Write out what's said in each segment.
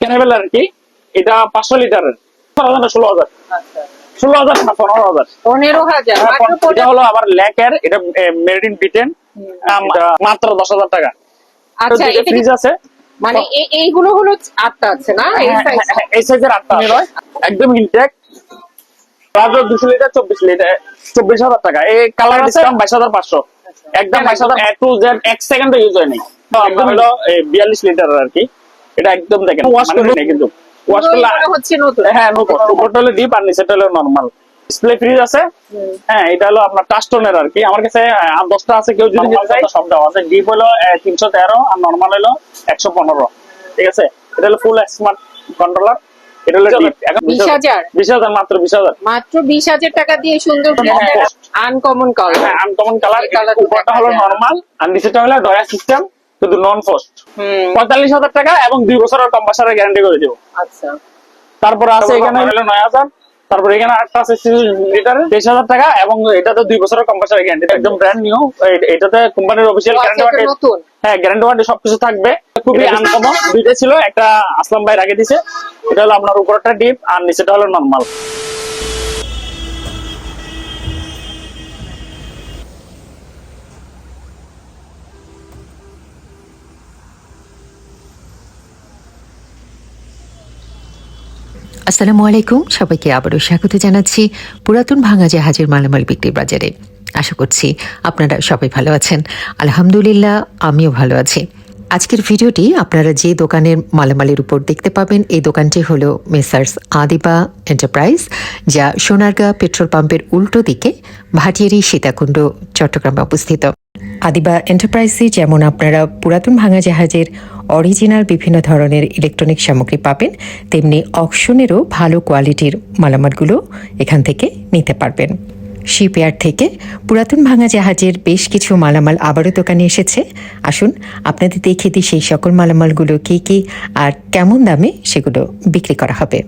ক্যানেবেল আর কি? এটা পাঁচশো লিটারের। ষোলো হাজার। আচ্ছা। ষোলো হাজার না পনেরো হাজার। পনেরো হাজার। হ্যাঁ, এটা হলো আবার ল্যাকের এটা মেড ইন ব্রিটেন মাত্র দশ হাজার টাকা। আচ্ছা ফ্রিজ আছে। মানে এইগুলো হলো আটটা আছে না? এই size? হ্যাঁ, হ্যাঁ, এই সাইজের আটটা একদম ইনটেক প্লাজো দুশো লিটার চব্বিশ লিটার চব্বিশ হাজার টাকা। এই কালার আছে? বাইশ হাজার পাঁচশো। আচ্ছা। একদম বাইশ হাজার এক টু জেড এক সেকেন্ড ইউজ হয়নি। একদম। হলো বিয়াল্লিশ লিটার আর কি। এটা একদম দেখেন ওয়াশ করে কিন্তু ওয়াশ করলে হচ্ছে নতুন। হ্যাঁ নতুন। উপরটা হলো ডিপ আর নিচেটা হলো নর্মাল ডিসপ্লে ফ্রিজ আছে। হ্যাঁ এটা হলো আপনার টাস্টনের আর কি। আমার কাছে দশটা আছে কেউ যদি নিতে চাই সব দেওয়া আছে। ডিপ হলো তিনশো তেরো আর নর্মাল হলো একশো পনেরো। ঠিক আছে? এটা হলো ফুল স্মার্ট কন্ট্রোলার এটা হলো ডিপ এখন বিশ হাজার? বিশ হাজার মাত্র বিশ হাজার। মাত্র বিশ হাজার টাকা দিয়ে সুন্দর হ্যাঁ। আনকমন হ্যাঁ কালার আনকমন কালার উপরটা হলো। নর্মাল আর নিচেটা হলো ডয়া সিস্টেম কিন্তু নন ফস্ট পঁয়তাল্লিশ হাজার টাকা এবং দুই বছরের কম্পাসারের গ্যারান্টি করে দেবো। আচ্ছা। তারপর আছে এখানে হলো নয় হাজার। তারপর এখানে আটটা আছে লিটার তেইশ হাজার টাকা এবং এটাতে দুই বছরের কম্পাসারের গ্যারান্টি একদম ব্র্যান্ড নিউ এটাতে কোম্পানির অফিসিয়াল গ্যারান্টি এটা হ্যাঁ গ্যারান্টি ওয়ারেন্টি সবকিছু থাকবে। খুবই আনকমন দুইটা ছিল একটা আসলাম ভাই রেখে দিছে। এটা হলো আপনার উপরটা ডিপ আর নিচেটা হলো নর্মাল আসসালামু আলাইকুম। সবাইকে আবারও স্বাগত জানাচ্ছি পুরাতন ভাঙা জাহাজের মালামাল বিক্রির বাজারে। আশা করছি আপনারা সবাই ভালো আছেন। আলহামদুলিল্লাহ, আমিও ভালো আছি। আজকের ভিডিওটি আপনারা যে দোকানের মালামালের উপর দেখতে পাবেন, এই দোকানটি হলো মেসার্স আদিবা এন্টারপ্রাইজ, যা সোনারগাঁ পেট্রোল পাম্পের উল্টো দিকে ভাটিয়ারি সীতাকুণ্ড, চট্টগ্রামে অবস্থিত। আদিবা এন্টারপ্রাইজে যেমন আপনারা পুরাতন ভাঙা জাহাজের অরিজিনাল বিভিন্ন ধরনের ইলেকট্রনিক সামগ্রী পাবেন। তেমনি অকশনেরও ভালো কোয়ালিটির মালামালগুলো এখান থেকে নিতে পারবেন। শিপইয়ার্ড থেকে পুরাতন ভাঙা জাহাজের বেশ কিছু মালামাল আবারও দোকানে এসেছে। আসুন, আপনাদের দেখে দিই সেই সকল মালামালগুলো কী কী আর কেমন দামে সেগুলো বিক্রি করা হবে।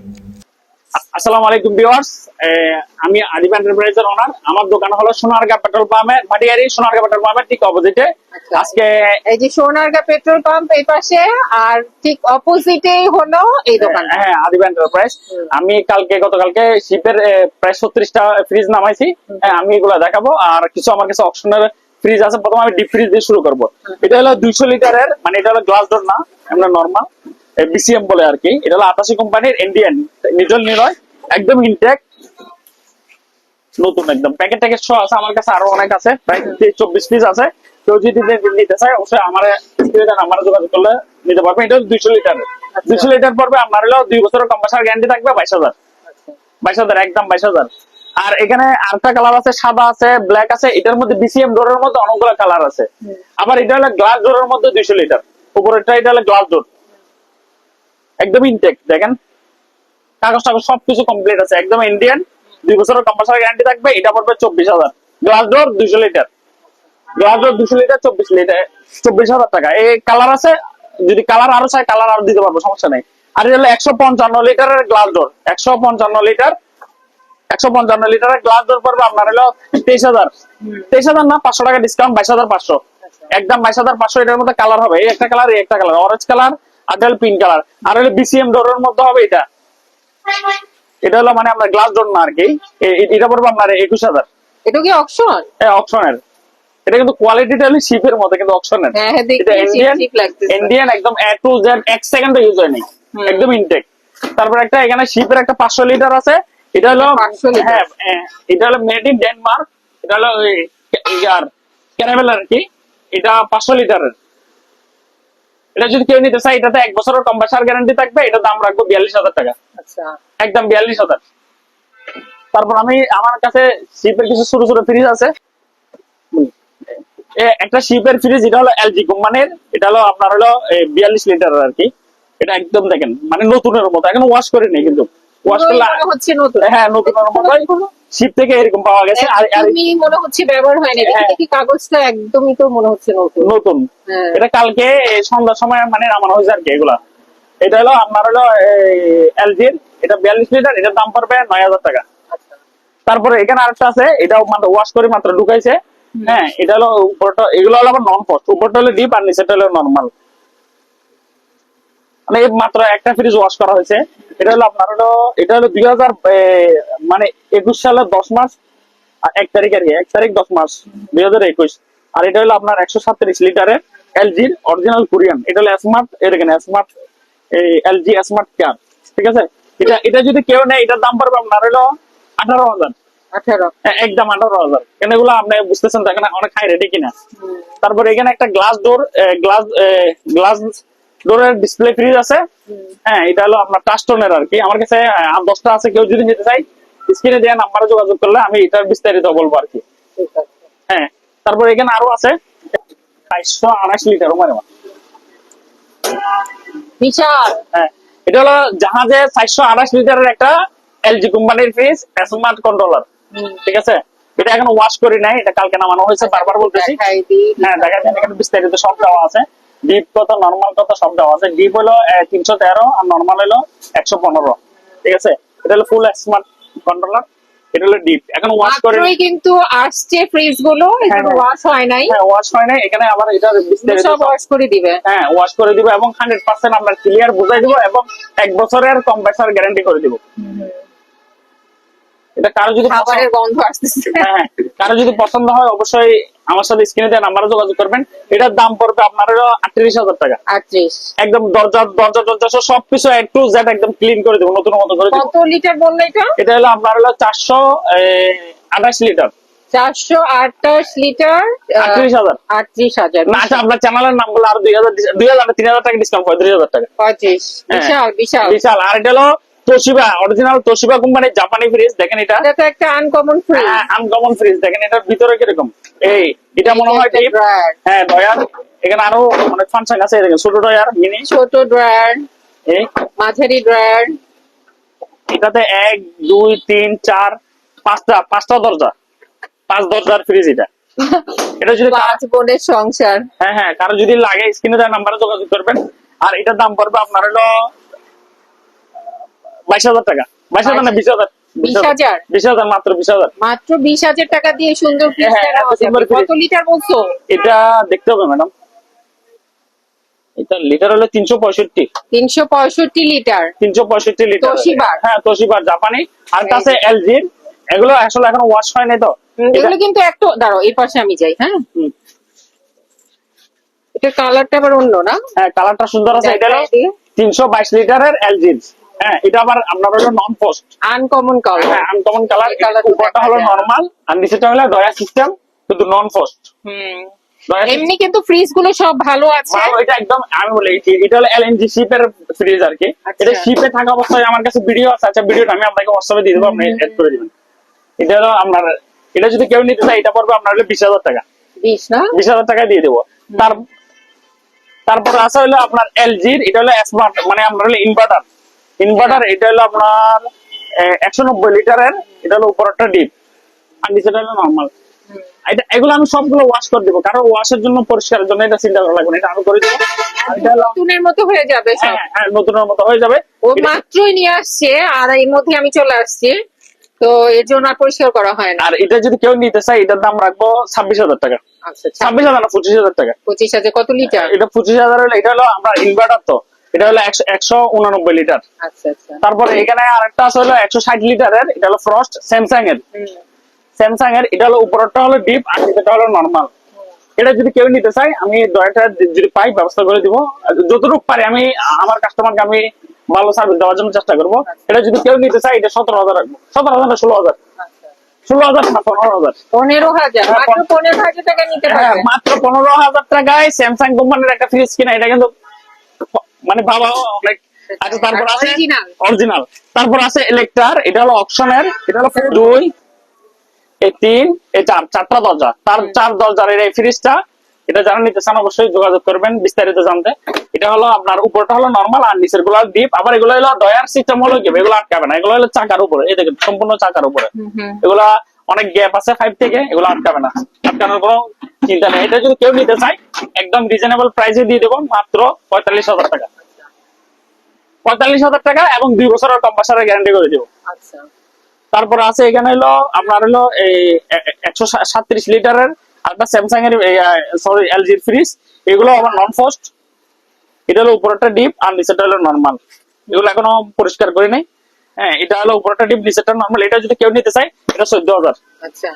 আসসালামু আলাইকুম ভিউয়ার্স। আমি আদিব এন্টারপ্রাইজের ওনার আমার দোকান হলো সোনারগাঁ পেট্রোল পাম্পে ভাটিয়ারি সোনারগাঁ পেট্রোল পাম্পের ঠিক অপোজিটে আচ্ছা। আজকে এই যে সোনারগা পেট্রোল পাম্প এই পাশে আর ঠিক অপোজিটে হলো এই দোকান হ্যাঁ আদিব এন্টারপ্রাইজ। আমি কালকে গতকালকে শিপের প্রায় ছত্রিশটা ফ্রিজ নামাইছি। হ্যাঁ, আমি এগুলো দেখাবো। আর কিছু আমার কাছে অপশনের ফ্রিজ আছে প্রথমে আমি ডিপ ফ্রিজ দিয়ে শুরু করব। এটা হলো দুইশো লিটারের মানে এটা হলো গ্লাস ডোর না আমরা নর্মাল বিসিএম বলে আর কি। এটা হলো আটাশি কোম্পানির ইন্ডিয়ান নিজল নিলয় একদম ইনটেক নতুন একদম। প্যাকেট ট্যাকেট সহ আছে আমার কাছে আরও অনেক আছে। প্রায় চব্বিশ পিস আছে। কেউ যদি নিতে চায় অবশ্যই আমার আমার যোগাযোগ করলে নিতে পারবে। এটা দুইশো লিটারের দুইশো লিটার পড়বে আপনার হলো দুই বছরের কম্পাসার গ্যারান্টি থাকবে বাইশ হাজার। বাইশ হাজার একদম বাইশ হাজার। আর এখানে আরেকটা কালার আছে সাদা আছে ব্ল্যাক আছে। এটার মধ্যে বিসিএম ডোরের মধ্যে অনেকগুলো কালার আছে। আবার এটা হলো গ্লাস ডোরের মধ্যে দুইশো লিটার উপরেরটা এটা হলো গ্লাস ডোর একদম ইনটেক দেখেন কাগজ টাগজ সবকিছু কমপ্লিট আছে। একদম ইন্ডিয়ান দুই বছরের কম্পাসার গ্যারান্টি থাকবে, এটা পড়বে চব্বিশ হাজার। গ্লাস ডোর দুইশো লিটার গ্লাস ডোর দুশো লিটার চব্বিশ লিটার চব্বিশ হাজার টাকা। এই কালার আছে, যদি কালার আরও চাই কালার আরও দিতে পারব, সমস্যা নেই। আর এটা হলো একশো পঞ্চান্ন লিটারের গ্লাস ডোর একশো পঞ্চান্ন লিটার একশো পঞ্চান্ন লিটারের গ্লাস ডোর পড়বে আপনার হলো তেইশ হাজার। তেইশ হাজার না, পাঁচশো টাকা ডিসকাউন্ট বাইশ হাজার পাঁচশো। একদম বাইশ হাজার পাঁচশো এটার মধ্যে কালার হবে। এই একটা কালার এই একটা কালার অরেঞ্জ কালার আর হলো পিঙ্ক কালার আর হলো বিসিএম ডোরের মধ্যে হবে এটা। এটা হলো মানে আমরা গ্লাস ডোর না আর কি। এটা পড়বে আপনার একুশ হাজার। এটা কি অপশন অপশনের এটা কিন্তু কোয়ালিটিটা হলো শিপের মতো কিন্তু অপশনের হ্যাঁ হ্যাঁ এটা ইন্ডিয়ান ইন্ডিয়ান একদম এ টু জেড এক সেকেন্ড ইউজ হয়নি। একদম ইনটেক তারপর একটা এখানে শিপের একটা পাঁচশো লিটার আছে। এটা হলো 500 লিটার। হ্যাঁ হ্যাঁ, এটা হলো মেড ইন ডেনমার্ক এটা হলো ইয়ার ক্যারামেল আর কি। এটা পাঁচশো লিটারের এটা যদি কেউ নিতে চায় এটাতে এক বছরের কম্পাসার গ্যারান্টি থাকবে এটা দাম রাখব বিয়াল্লিশ হাজার টাকা। আচ্ছা। একদম বিয়াল্লিশ হাজার। তারপর আমি আমার কাছে শিপের কিছু ছোট ছোট ফ্রিজ আছে। একটা শিপের ফ্রিজ এটা হলো এলজি কোম্পানির এটা হলো আপনার হলো বিয়াল্লিশ লিটার আর কি। এটা একদম দেখেন মানে নতুনের মতো এখন ওয়াশ করে নেই কিন্তু। ওয়াশ করলে হচ্ছে নতুন। হ্যাঁ নতুনের মতোই। শিপ থেকে এরকম পাওয়া গেছে আর একদমই মনে হচ্ছে ব্যবহার হয়নি। হ্যাঁ। দেখি কাগজটা একদমই তো মনে হচ্ছে নতুন। নতুন। হ্যাঁ। এটা কালকে সন্ধ্যার সময় মানে নামানো হয়েছে আর কি এগুলা। এটা হলো আপনার হলো এলজির এটা বিয়াল্লিশ লিটার এটার দাম পড়বে নয় হাজার টাকা। আচ্ছা। তারপরে এখানে আরেকটা আছে এটাও মানে ওয়াশ করে মাত্র ঢুকাইছে। হ্যাঁ এটা হলো উপরটা এগুলো হলো আবার নন পোস্ট উপরটা হলো ডিপ আর নিচেটা হলো নর্মাল মানে মাত্র একটা ফ্রিজ ওয়াশ করা হয়েছে। এটা হলো আপনার হলো এটা হলো দুই হাজার মানে একুশ সালের দশ মাস এক তারিখ আর কি এক তারিখ দশ মাস দুই হাজার একুশ। আর এটা হলো আপনার একশো সাতত্রিশ লিটারের এলজির অরিজিনাল কোরিয়ান। এটা হলো স্মার্ট এর এখানে স্মার্ট এলজি স্মার্ট কেয়ার ঠিক আছে? এটা এটা যদি কেউ নেয় এটার দাম পড়বে আপনার হলো আঠারো হাজার। হ্যাঁ, একদম আঠারো হাজার। কেন এগুলো আপনি বুঝতেছেন তো এখানে অনেক হাই রেটে কিনা তারপর এখানে একটা গ্লাস ডোর গ্লাস গ্লাস ডোরের ডিসপ্লে ফ্রিজ আছে। হ্যাঁ এটা হলো আপনার টাস্টনের আর কি। আমার কাছে দশটা আছে কেউ যদি নিতে চাই স্ক্রিনে দেওয়া নাম্বারে যোগাযোগ করলে আমি এটার বিস্তারিত বলব আর কি। হ্যাঁ তারপর এখানে আরও আছে। আড়াইশ লিটার মানে বিশাল হ্যাঁ এটা হলো জাহাজে চারশো আড়াইশ লিটারের একটা এলজি কোম্পানির ফ্রিজ স্মার্ট কন্ট্রোলার ঠিক আছে? এটা এখন ওয়াশ করি নাই এটা কালকে নামানো হয়েছে বারবার বলতেছি। হ্যাঁ দেখা যায় এখানে বিস্তারিত সব দেওয়া আছে। ডিপ কত নর্মাল কত সব দেওয়া আছে। ডিপ হলো তিনশো তেরো আর নর্মাল হলো একশো পনেরো। ঠিক আছে? এটা হলো ফুল স্মার্ট কন্ট্রোলার এটা হলো ডিপ এখন ওয়াশ করে কিন্তু আসছে ফ্রিজগুলো এগুলো হ্যাঁ। ওয়াশ হয় নাই। হ্যাঁ ওয়াশ হয় না এখানে আবার এটা বিস্তারিত সব ওয়াশ করে দিবে। হ্যাঁ ওয়াশ করে দিব এবং হান্ড্রেড পার্সেন্ট আমরা ক্লিয়ার বুঝাই দিব এবং এক বছরের কম্প্রেসার গ্যারান্টি করে দিব। এটা কারও যদি খাবারের গন্ধ আসতেছে। হ্যাঁ হ্যাঁ। কারও যদি পছন্দ হয় অবশ্যই আমার সাথে স্ক্রিনে দেওয়া নাম্বারে যোগাযোগ করবেন। এটার দাম পড়বে আপনার হলো আটত্রিশ হাজার টাকা। আটত্রিশ। একদম দরজা দরজা দরজা সবকিছু একটু জেড একদম ক্লিন করে দেবো নতুন মতো করে কত লিটার বলল এটা? এটা হলো আপনার হলো চারশো আঠাশ লিটার চারশো আটাশ লিটার আটত্রিশ হাজার। আটত্রিশ হাজার। না আচ্ছা আপনার চ্যানেলের নাম বলে আরও দুই হাজার দুই হাজার তিন হাজার টাকা ডিসকাউন্ট পঁয়ত্রিশ হাজার টাকা। পঁয়ত্রিশ। হ্যাঁ। বিশাল বিশাল। বিশাল। আর এটা হলো তোশিবা অরিজিনাল তোশিবা কোম্পানির জাপানি ফ্রিজ দেখেন এটা। এটা একটা আনকমন ফ্রিজ আনকমন ফ্রিজ দেখেন এটার ভিতরে কীরকম? এই এটা মনে হয় drawer। হ্যাঁ ডয়ার এখানে আরও অনেক ফাংশন আছে দেখেন ছোট ডয়ার মিনি ছোট ড্রয়ার এই। মাঝারি ড্রয়ার এটাতে এক দুই তিন চার পাঁচটা পাঁচটা দরজা। পাঁচ দরজার ফ্রিজ এটা। এটা যদি পাঁচ বোনের সংসার। হ্যাঁ হ্যাঁ কারও যদি লাগে স্ক্রিনে দেওয়ার নাম্বারে যোগাযোগ করবেন। আর এটার দাম পড়বে আপনার হলো বাইশ হাজার টাকা। বাইশ হাজার না বিশ হাজার। বিশ হাজার? বিশ হাজার মাত্র বিশ হাজার। মাত্র বিশ হাজার টাকা দিয়ে সুন্দর হ্যাঁ, নেওয়া এত সুন্দর যাবে। কত লিটার বলছো? এটা দেখতে হবে ম্যাডাম। এটা লিটার হলো তিনশো পঁয়ষট্টি। তিনশো পঁয়ষট্টি লিটার। তিনশো পঁয়ষট্টি লিটার হ্যাঁ তোশিবার জাপানি। আর কাছে এলজির এগুলো আসলে এখনও ওয়াশ হয় নাই তো। এগুলো কিন্তু একটু দাঁড়াও এই পাশে আমি যাই হ্যাঁ। এটা কালারটা আবার অন্য না? হ্যাঁ কালারটা সুন্দর আছে এটা হলো তিনশো বাইশ লিটারের এলজির হ্যাঁ এটা আবার আপনার হলো নন পোস্ট আনকমন কালার হ্যাঁ আনকমন কালার এই colour টা উপরটা হলো যায়। আর নিচেটা হলো ডয়া সিস্টেম কিন্তু নন পোস্ট হুম এমনি কিন্তু ফ্রিজগুলো সব ভালো আছে। এটা একদম আমি বলি এটা হলো এলএনজি শিপের ফ্রিজ আর কি। আচ্ছা। এটা শিপে থাকা অবস্থায় আমার কাছে ভিডিও আছে আচ্ছা ভিডিওটা আমি আপনাকে হোয়াটসঅ্যাপে দিয়ে দেবো আপনি এড করে দিবেন। এটা হলো আপনার এটা যদি কেউ নিতে চায় এটা পড়বে আপনার হলো বিশ হাজার টাকা। বিশ না? বিশ হাজার টাকা দিয়ে দেবো। তার তারপর আছে হলো আপনার এলজির এটা হলো স্মার্ট মানে আপনার হলো ইনভার্টার ইনভার্টার এটা হলো আপনার একশো নব্বই লিটারের এটা হলো উপরটা ডিপ আর নিচেটা হলো নর্মাল এটা এগুলো আমি সবগুলো ওয়াশ করে দেবো কারণ ওয়াশের জন্য পরিষ্কারের জন্য এটা চিন্তা করা লাগবে না। এটা আমি করে দেবো। নতুনের মতো হয়ে যাবে হ্যাঁ হ্যাঁ নতুনের মতো হয়ে যাবে। ও মাত্রই নিয়ে আসছে আর এর মধ্যে আমি চলে আসছি। তো এর জন্য আর পরিষ্কার করা হয় না। আর এটা যদি কেউ নিতে চায় এটার দাম রাখব ছাব্বিশ হাজার টাকা। আচ্ছা ছাব্বিশ হাজার না পঁচিশ হাজার টাকা। পঁচিশ হাজার কত লিটার? এটা পঁচিশ হাজার হলো এটা হলো আমরা ইনভার্টার তো। এটা হলো একশো উনানব্বই লিটার। আচ্ছা আচ্ছা। তারপরে এখানে আরেকটা আছে হলো একশো ষাট লিটারের এটা হলো ফ্রস্ট স্যামসাং এর। স্যামসাং এর এটা হলো উপরটা হলো ডিপ আর নিচেটা হলো নর্মাল এটা যদি কেউ নিতে চায় আমি দয়াটা যদি পাই ব্যবস্থা করে দিব। যতটুকু পারি আমি আমার কাস্টমারকে আমি ভালো সার্ভিস দেওয়ার জন্য চেষ্টা করব। এটা যদি কেউ নিতে চায় এটা সতেরো হাজার রাখব। সতেরো হাজার না ষোলো হাজার। আচ্ছা। ষোলো হাজার না পনেরো হাজার। পনেরো হাজার। হ্যাঁ, মাত্র পনেরো হাজার টাকা নিতে হ্যাঁ মাত্র পনেরো হাজার টাকায় স্যামসাং কোম্পানির একটা ফ্রিজ কিনা এটা কিন্তু মানে বাবা অনেক আচ্ছা তারপর আছে অরিজিনাল তারপর আছে ইলেকট্রার এটা হলো অপশনের এটা হলো দুই এই তিন এই চার চারটা দরজা। তার চার দরজার এই ফ্রিজটা এটা যারা নিতে চান অবশ্যই যোগাযোগ করবেন বিস্তারিত জানতে। এটা হলো আপনার উপরটা হলো নর্মাল আর নিচেরগুলো ডিপ আবার এগুলো হলো ডয়ার সিস্টেম হলো কি এগুলো আটকাবে না। এগুলো হলো চাকার উপরে। এই দেখেন সম্পূর্ণ চাকার উপরে। এগুলা অনেক গ্যাপ আছে ফাইভ থেকে এগুলো আটকাবে না। আটকানোর কোনো চিন্তা নেই। এটা যদি কেউ নিতে চায় একদম রিজনেবল প্রাইসে দিয়ে দেবো মাত্র পঁয়তাল্লিশ হাজার টাকা। পঁয়তাল্লিশ হাজার টাকা এবং দুই বছরের কম্পাসারের গ্যারান্টি করে দেবো। আচ্ছা। তারপর আছে এখানে হলো আপনার হলো এই একশো সাতত্রিশ লিটারের একটা স্যামসাং এর সরি এলজির ফ্রিজ এগুলো আমার নন ফোস্ট এটা হলো উপরটা ডিপ আর নিচেটা হলো নর্মাল এগুলো এখনও পরিষ্কার করি নাই। হ্যাঁ এটা হলো উপরটা ডিপ নিচেটা নর্মাল এটা যদি কেউ নিতে চায় এটা চোদ্দ হাজার। আচ্ছা।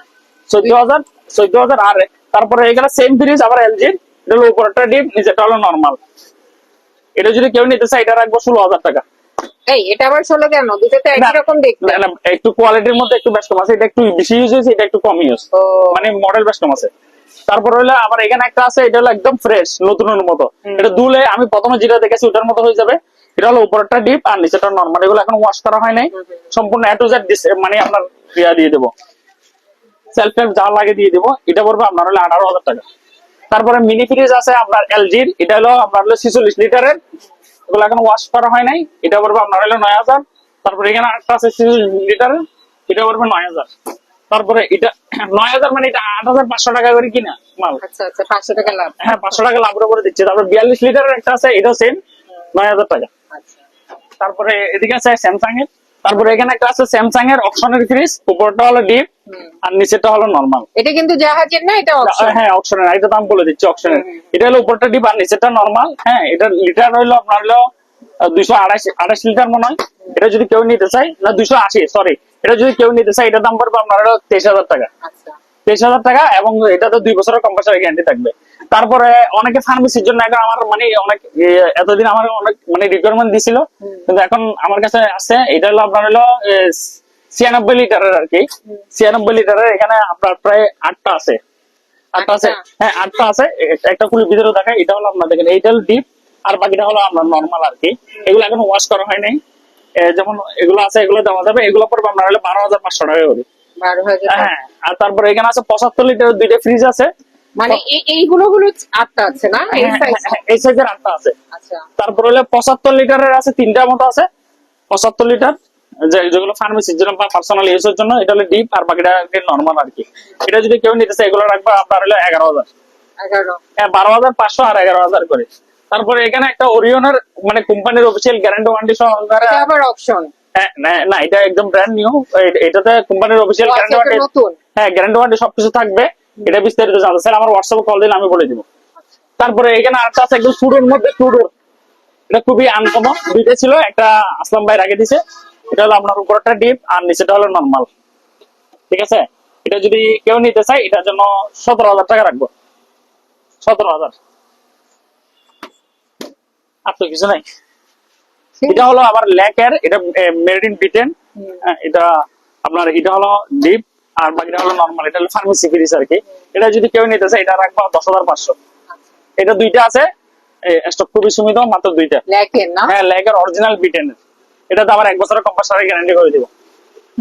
চোদ্দ হাজার চোদ্দ হাজার আর তারপরে এখানে সেম ফ্রিজ আবার এলজির এটা হলো উপরটা ডিপ নিচেটা হলো নর্মাল এটা যদি কেউ নিতে চায় এটা রাখব ষোলো হাজার টাকা। এই এটা আবার ষোলো কেন? দুটো তো একই রকম দেখতে। না, না, একটু কোয়ালিটির মধ্যে একটু বেশ আছে এটা একটু বেশি ইউজ হয়েছে এটা একটু কম ইউজ মানে মডেল বেশ আছে। তারপর হলো আবার এখানে একটা আছে এটা হলো একদম ফ্রেশ নতুনের মতো। এটা দুলে আমি প্রথমে যেটা দেখেছি ওটার মতো হয়ে যাবে। এটা হলো উপরটা ডিপ আর নিচেটা নর্মাল এগুলো এখন ওয়াশ করা হয় নাই। সম্পূর্ণ এ টু জেড মানে আপনার ইয়া দিয়ে দেবো। সেলফ যা লাগে দিয়ে দেবো। এটা পড়বে আপনার হলো আঠারো হাজার টাকা। তারপরে মিনি ফ্রিজ আছে আপনার এলজির এটা হলো আপনার হলো ছিচল্লিশ লিটারের। এগুলো এখন ওয়াশ করা হয় নাই এটা পড়বে আপনার হলো নয় হাজার। তারপরে এখানে একটা আছে ছিচল্লিশ লিটারের এটা পড়বে নয় হাজার। তারপরে এটা নয় হাজার মানে এটা আট হাজার পাঁচশো টাকা করে কিনা মাল। আচ্ছা আচ্ছা পাঁচশো টাকা লাভ। হ্যাঁ পাঁচশো টাকা লাভের উপরে দিচ্ছে। তারপর বিয়াল্লিশ লিটারের একটা আছে এটাও সেম নয় হাজার টাকা। আচ্ছা। তারপরে এদিকে আছে স্যামসাং এর। তারপরে এখানে একটা আছে স্যামসাং এর অপশনের ফ্রিজ উপরটা হলো ডিপ আর নিচেটা হলো নর্মাল এটা কিন্তু জাহাজের না? এটা option। হ্যাঁ অপশনের এটা দাম বলে দিচ্ছি অপশনের এটা হলো উপরটা ডিপ আর নিচেটা নর্মাল হ্যাঁ এটা লিটার হলো আপনার হলো দুইশো আড়াইশ আড়াইশ লিটার মনে হয়। এটা যদি কেউ নিতে চায় না দুইশো আশি সরি এটা যদি কেউ নিতে চায় এটা দাম পড়বে আপনার হলো তেইশ হাজার টাকা। আচ্ছা। তেইশ হাজার টাকা এবং এটাতে দুই বছরের কম্পালসারি গ্যারান্টি থাকবে। তারপরে অনেকে ফার্মেসির জন্য এখন আমার মানে অনেক এতদিন আমার অনেক মানে রিকোয়ারমেন্ট দিছিল। কিন্তু এখন আমার কাছে আছে এটা হলো আপনার হলো ছিয়ানব্বই লিটারের আর কি ছিয়ানব্বই লিটারের এখানে আপনার প্রায় আটটা আছে। আটটা আছে। হ্যাঁ আটটা আছে। একটা খুলে ভিতরে দেখায় এটা হলো আপনার দেখেন এইটা হলো ডিপ আর বাকিটা হলো আপনার নর্মাল আর কি এগুলো এখন ওয়াশ করা হয় নাই। যেমন এগুলো আছে এগুলো দেওয়া যাবে। এগুলো পড়বে আপনার হলো বারো হাজার পাঁচশো টাকা করে। হ্যাঁ আর তারপরে এখানে আছে পঁচাত্তর লিটার দুইটা ফ্রিজ আছে। মানে এইগুলো হলো আটটা আছে না? এই হ্যাঁ, সাইজ হ্যাঁ, সাইজের আটটা আছে। আচ্ছা। তারপর হলে পঁচাত্তর লিটারের আছে তিনটা মতো আছে। পঁচাত্তর লিটার যেগুলো ফার্মেসির জন্য বা পার্সোনাল ইউজের জন্য এটা হলো ডিপ আর বাকিটা নর্মাল আর কি। এটা যদি কেউ নিতে চায় এগুলো রাখবে আপনার হলো এগারো হাজার। এগারো। হ্যাঁ বারো হাজার পাঁচশো আর এগারো হাজার করে। তারপরে এখানে একটা ওরিয়নের মানে কোম্পানির অফিসিয়াল গ্যারান্টি ওয়ারেন্টি সহকারে এটা আবার অপশন হ্যাঁ, না এটা একদম ব্র্যান্ড নিউ এটাতে কোম্পানির অফিসিয়াল গ্যারান্টি হ্যাঁ গ্যারান্টি ওয়ারেন্টি সবকিছু থাকবে। এটা বিস্তারিত জানতে। স্যার আমার হোয়াটসঅ্যাপে কল দিলে আমি বলে দিব। তারপরে এখানে আরেকটা আছে একদম টুডোর মধ্যে টুডোর এটা খুবই আনকমন দুইটা ছিল একটা আসলাম ভাই রেখে দিছে। এটা হলো আপনার উপরটা ডিপ আর নিচেটা হলো নর্মাল ঠিক আছে? এটা যদি কেউ নিতে চায় এটার জন্য সতেরো হাজার টাকা রাখব। সতেরো হাজার। আর তো কিছু নাই। এটা হলো আবার ল্যাকের এটা মেড ইন ব্রিটেন এটা আপনার এটা হলো ডিপ আর বাকিটা হলো নর্মাল এটা হলো ফার্মেসি ফ্রিজ আর কি। এটা যদি কেউ নিতে চায় এটা রাখব দশ হাজার পাঁচশো। এটা দুইটা আছে। স্টক খুবই সীমিত মাত্র দুইটা। হ্যাঁ ল্যাকের অরিজিনাল ব্রিটেন এটা তো আমার এক বছরের কম্পালসারি গ্যারান্টি করে দিব।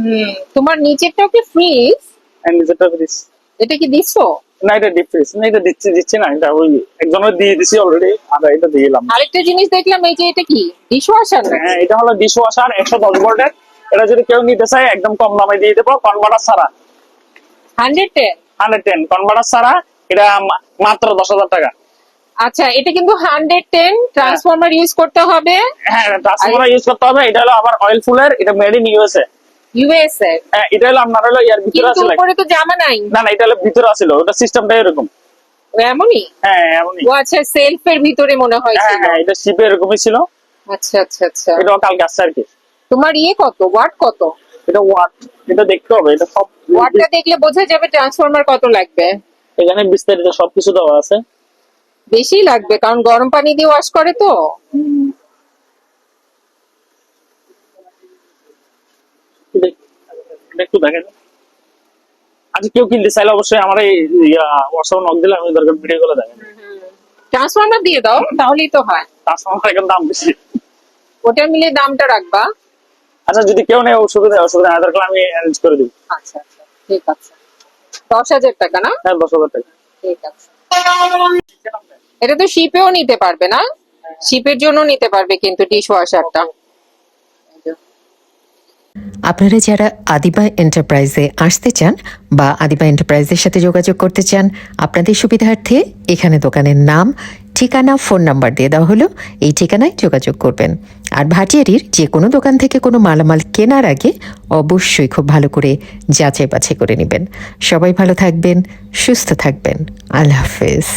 হুম তোমার নিচেরটাও কি ফ্রিজ নিচেরটা ফ্রিজ এটা কি দিছো? না এটা ডিপ ফ্রিজ না এটা দিচ্ছি দিচ্ছি না এটা ওই একজনের দিয়ে দিছি অলরেডি আর এটা দিয়ে দিলাম। আরেকটা জিনিস দেখলাম এই যে এটা কি? ডিশ ওয়াশার হ্যাঁ এটা হলো ডিশ ওয়াশার একশো দশ ভোল্টের। এটা যদি কেউ নিতে চায় একদম কম দামে দিয়ে দেবো কনভার্টার ছাড়া। Hundred ten? Hundred ten. Converter ছাড়া এটা মাত্র দশ হাজার টাকা। আচ্ছা এটা কিন্তু হান্ড্রেড টেন। ট্রান্সফরমার ইউজ করতে হবে। হ্যাঁ ট্রান্সফর্মার ইউজ করতে হবে। এটা হলো আবার অয়েল ফুলের এটা মেড ইন ইউএসএ ইউএস এর এটা হলো আপনার হলো ইয়ার ভিতরে আছে উপরে তো জামা নাই। না না এটা হলো ভিতরে আছিল ওটা এরকম। এমনই? হ্যাঁ এমনই। ও আচ্ছা সেলফ এর ভিতরে মনে হয় হ্যাঁ হ্যাঁ এটা শিপে এরকমই ছিল। আচ্ছা আচ্ছা আচ্ছা। এটাও কালকে আসছে আর কি। তোমার ইয়ে কত? ওয়াট কত? এটা ওয়াট এটা দেখতে হবে এটা সব ওয়াটটা দেখলে বোঝা যাবে ট্রান্সফরমার কত লাগবে। এখানে বিস্তারিত সবকিছু দেওয়া আছে। বেশি লাগবে কারণ গরম পানি দিয়ে ওয়াশ করে তো। একটু দেখেন। আচ্ছা কেউ কিনতে চাইলে অবশ্যই আমার এই হোয়াটসঅ্যাপ নক দিলে আমি দরকার ভিডিও গুলো দেখেন। ট্রান্সফরমার দিয়ে দাও তাহলেই তো হয়। ট্রান্সফর্মার এখন দাম বেশি। ওটা মিলে দামটা রাখবা। আচ্ছা যদি কেউ নেই অসুবিধা অসুবিধা না দরকার আমি অ্যারেঞ্জ করে দিই আচ্ছা আচ্ছা ঠিক আছে। দশ হাজার টাকা না? হ্যাঁ দশ হাজার টাকা। ঠিক আছে। এটা তো শিপেও নিতে পারবে না? শিপের জন্য নিতে পারবে কিন্তু ডিশ ওয়াশারটা আপনারা যারা আদিবা এন্টারপ্রাইজে আসতে চান বা আদিবা এন্টারপ্রাইজের সাথে যোগাযোগ করতে চান আপনাদের সুবিধার্থে এখানে দোকানের নাম ঠিকানা, ফোন নাম্বার দিয়ে দেওয়া হলো। এই ঠিকানায় যোগাযোগ করবেন। আর ভাটিয়ারির যে কোনো দোকান থেকে কোনো মালামাল কেনার আগে অবশ্যই খুব ভালো করে যাচাই বাছাই করে নেবেন। সবাই ভালো থাকবেন, সুস্থ থাকবেন। আল্লাহ হাফেজ।